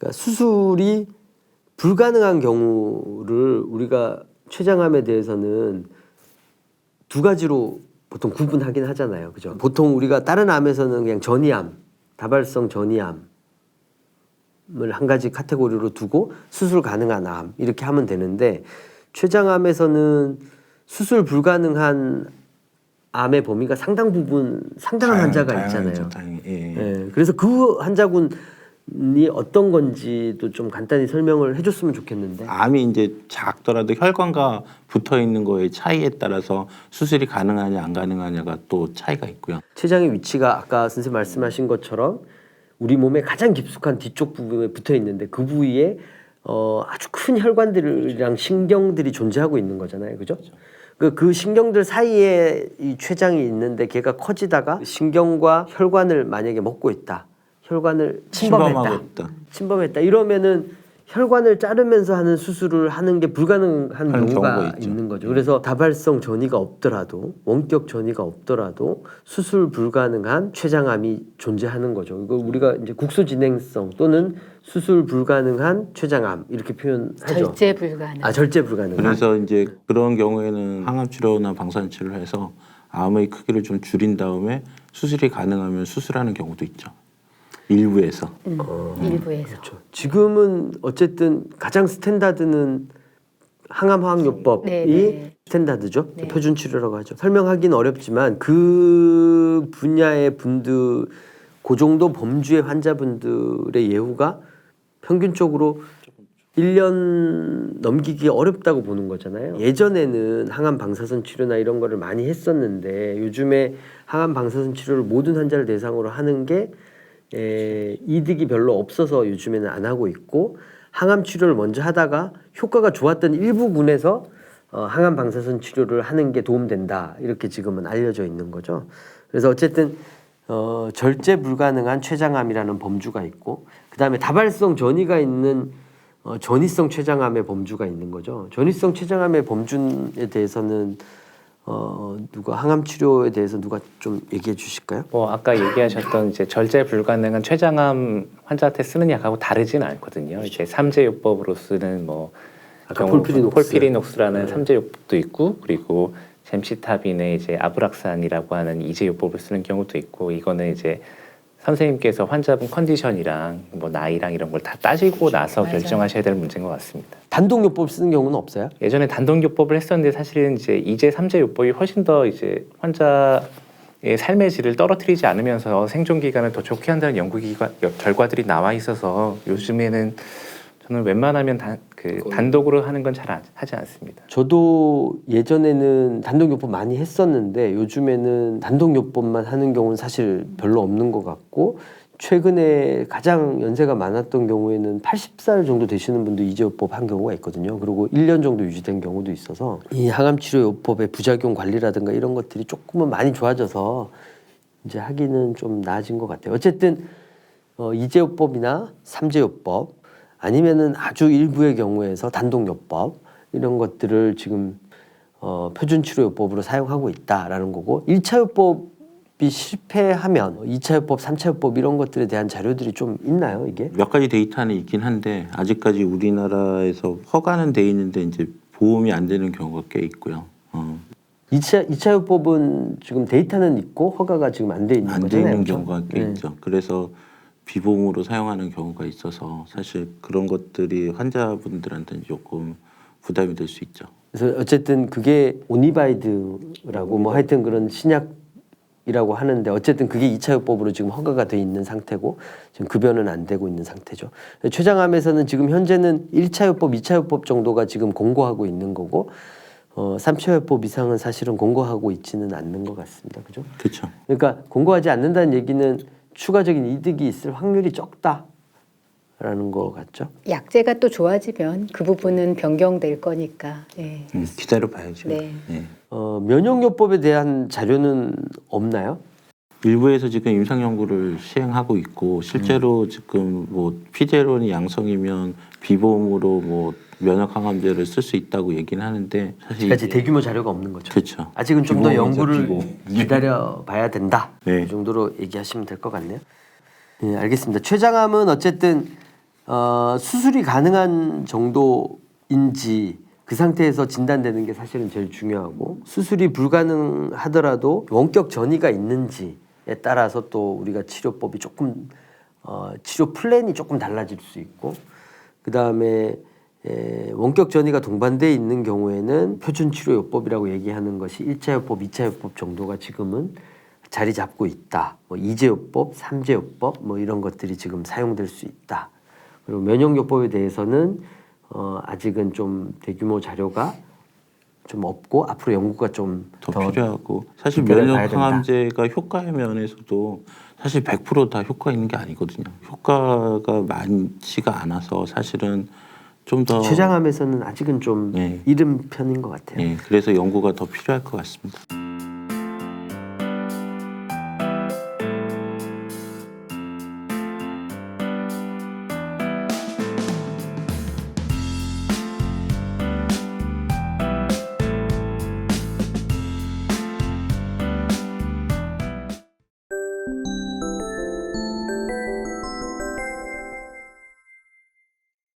그러니까 수술이 불가능한 경우를 우리가 췌장암에 대해서는 두 가지로 보통 구분하긴 하잖아요. 그죠? 보통 우리가 다른 암에서는 그냥 전이암, 다발성 전이암을 한 가지 카테고리로 두고 수술 가능한 암 이렇게 하면 되는데 췌장암에서는 수술 불가능한 암의 범위가 상당 부분 상당한 다양- 환자가 있잖아요. 다양히. 예. 예, 그래서 그 환자군 이 어떤 건지도 좀 간단히 설명을 해줬으면 좋겠는데. 암이 이제 작더라도 혈관과 붙어 있는 거의 차이에 따라서 수술이 가능하냐 안 가능하냐가 또 차이가 있고요. 췌장의 위치가 아까 선생님 말씀하신 것처럼 우리 몸의 가장 깊숙한 뒤쪽 부분에 붙어 있는데 그 부위에 어, 아주 큰 혈관들이랑 신경들이 존재하고 있는 거잖아요, 그죠? 그, 그 신경들 사이에 이 췌장이 있는데 걔가 커지다가 신경과 혈관을 만약에 먹고 있다, 혈관을 침범했다, 침범하고 있다. 침범했다 이러면은 혈관을 자르면서 하는 수술을 하는 게 불가능한 하는 경우가 경우가 있죠. 있는 거죠. 그래서 다발성 전이가 없더라도 원격 전이가 없더라도 수술 불가능한 췌장암이 존재하는 거죠. 이거 우리가 이제 국소 진행성 또는 수술 불가능한 췌장암 이렇게 표현하죠. 절제 불가능. 아 절제 불가능한. 그래서 이제 그런 경우에는 항암 치료나 방사선 치료를 해서 암의 크기를 좀 줄인 다음에 수술이 가능하면 수술하는 경우도 있죠. 일부에서. 음, 일부에서. 그렇죠. 지금은 어쨌든 가장 스탠다드는 항암 화학요법이 네, 네. 스탠다드죠. 네. 표준 치료라고 하죠. 설명하기는 어렵지만 그 분야의 분들 그 정도 범주의 환자분들의 예후가 평균적으로 1년 넘기기 어렵다고 보는 거잖아요. 예전에는 항암 방사선 치료나 이런 거를 많이 했었는데 요즘에 항암 방사선 치료를 모든 환자를 대상으로 하는 게 에, 이득이 별로 없어서 요즘에는 안 하고 있고 항암 치료를 먼저 하다가 효과가 좋았던 일부군에서 어, 항암 방사선 치료를 하는 게 도움된다 이렇게 지금은 알려져 있는 거죠. 그래서 어쨌든 어, 절제 불가능한 췌장암이라는 범주가 있고 그 다음에 다발성 전이가 있는 어, 전이성 췌장암의 범주가 있는 거죠. 전이성 췌장암의 범주에 대해서는 어, 누가 항암 치료에 대해서 누가 좀 얘기해 주실까요? 뭐 아까 얘기하셨던 이제 절제 불가능한 췌장암 환자한테 쓰는 약하고 다르진 않거든요. 이제 삼제요법으로 쓰는 뭐 아까 경우- 폴피리녹스. 폴피리녹스라는 네. 삼제요법도 있고 그리고 잼시타빈의 이제 아브락산이라고 하는 이제요법을 쓰는 경우도 있고 이거는 이제 선생님께서 환자분 컨디션이랑 뭐 나이랑 이런 걸 다 따지고 나서 맞아요. 결정하셔야 될 문제인 것 같습니다. 단독요법 쓰는 경우는 없어요? 예전에 단독요법을 했었는데 사실은 이제 이제 삼제요법이 훨씬 더 이제 환자의 삶의 질을 떨어뜨리지 않으면서 생존 기간을 더 좋게 한다는 연구 기관 결과들이 나와 있어서 요즘에는 저는 웬만하면 단, 그 단독으로 하는 건 잘 하지 않습니다. 저도 예전에는 단독요법 많이 했었는데 요즘에는 단독요법만 하는 경우는 사실 별로 없는 것 같고 최근에 가장 연세가 많았던 경우에는 80살 정도 되시는 분도 이제요법 한 경우가 있거든요. 그리고 1년 정도 유지된 경우도 있어서 이 항암치료요법의 부작용 관리라든가 이런 것들이 조금은 많이 좋아져서 이제 하기는 좀 나아진 것 같아요. 어쨌든 어, 이제요법이나 삼제요법 아니면은 아주 일부의 경우에서 단독요법 이런 것들을 지금 어, 표준치료요법으로 사용하고 있다라는 거고 1차 요법이 실패하면 2차 요법, 3차 요법 이런 것들에 대한 자료들이 좀 있나요 이게? 몇 가지 데이터는 있긴 한데 아직까지 우리나라에서 허가는 돼 있는데 이제 보험이 안 되는 경우가 꽤 있고요. 어, 2차, 2차 요법은 지금 데이터는 있고 허가가 지금 안 돼 있는 거잖아요. 있는 그렇죠? 경우가 꽤 네. 있죠. 그래서 비보험으로 사용하는 경우가 있어서 사실 그런 것들이 환자분들한테는 조금 부담이 될 수 있죠. 그래서 어쨌든 그게 오니바이드라고 뭐 하여튼 그런 신약이라고 하는데 어쨌든 그게 2차 요법으로 지금 허가가 돼 있는 상태고 지금 급여는 안 되고 있는 상태죠. 최장암에서는 지금 현재는 1차 요법, 2차 요법 정도가 지금 공고하고 있는 거고 어, 3차 요법 이상은 사실은 공고하고 있지는 않는 것 같습니다. 그죠? 그렇죠. 그러니까 공고하지 않는다는 얘기는 추가적인 이득이 있을 확률이 적다 라는 거 같죠. 약제가 또 좋아지면 그 부분은 변경될 거니까. 네. 음, 기다려 봐야죠. 네. 어, 면역요법에 대한 자료는 없나요? 일부에서 지금 임상 연구를 시행하고 있고 실제로 지금 뭐 피제론이 양성이면 비보험으로 뭐 면역 항암제를 쓸 수 있다고 얘기는 하는데 사실 아직 대규모 자료가 없는 거죠. 그렇죠. 아직은 좀 더 연구를. 기다려 봐야 된다. 네. 이 정도로 얘기하시면 될 것 같네요. 네, 알겠습니다. 췌장암은 어쨌든 어, 수술이 가능한 정도인지 그 상태에서 진단되는 게 사실은 제일 중요하고 수술이 불가능하더라도 원격 전이가 있는지에 따라서 또 우리가 치료법이 조금 어, 치료 플랜이 조금 달라질 수 있고 그 다음에 원격 전이가 동반돼 있는 경우에는 표준 치료 요법이라고 얘기하는 것이 1차 요법, 2차 요법 정도가 지금은 자리 잡고 있다. 뭐 2제 요법, 3제 요법 뭐 이런 것들이 지금 사용될 수 있다. 그리고 면역 요법에 대해서는 어, 아직은 좀 대규모 자료가 좀 없고 앞으로 연구가 좀더더 필요하고 사실 면역. 항암제가 효과의 면에서도 사실 100%다 효과 있는 게 아니거든요. 효과가 많지가 않아서 사실은 좀더 췌장암에서는 아직은 좀 네. 이른 편인 것 같아요. 예, 그래서 연구가 더 필요할 것 같습니다.